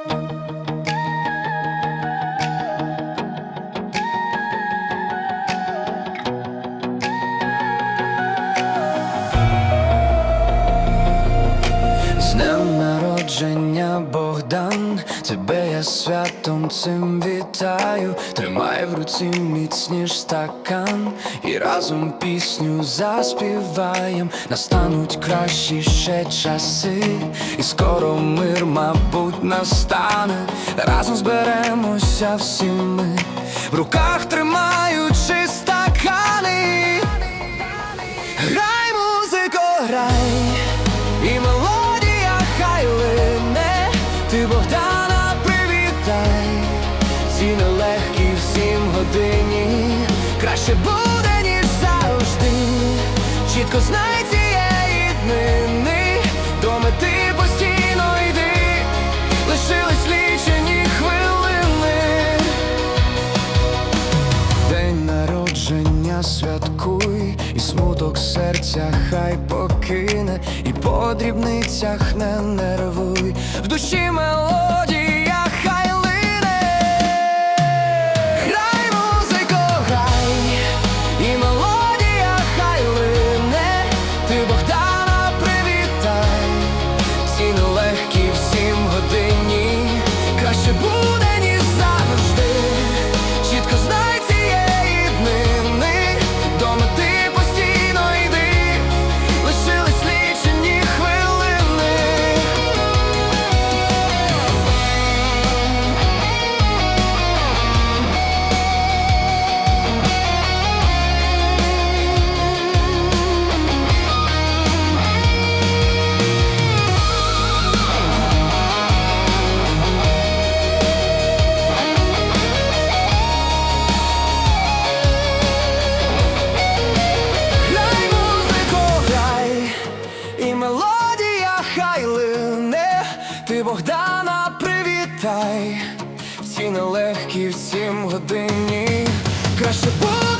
З днем народження, Богдан, тебе я святом цим вітаю. Тримай в руці міцніш стакан, і разом пісню заспіваєм. Настануть кращі ще часи, і скоро мир, мабуть, настане. Разом зберемося всі ми, в руках тримаючи стакани. Грай, музико, грай, і мелодія хай лине, ти Богдана привітай, ці нелегкі всім годині, краще буде, ніж завжди. Чітко знай цієї днини, до мети святкуй, і смуток серця хай покине, і по дрібницях не нервуй, в душі мелодія в сім годині, краще буде.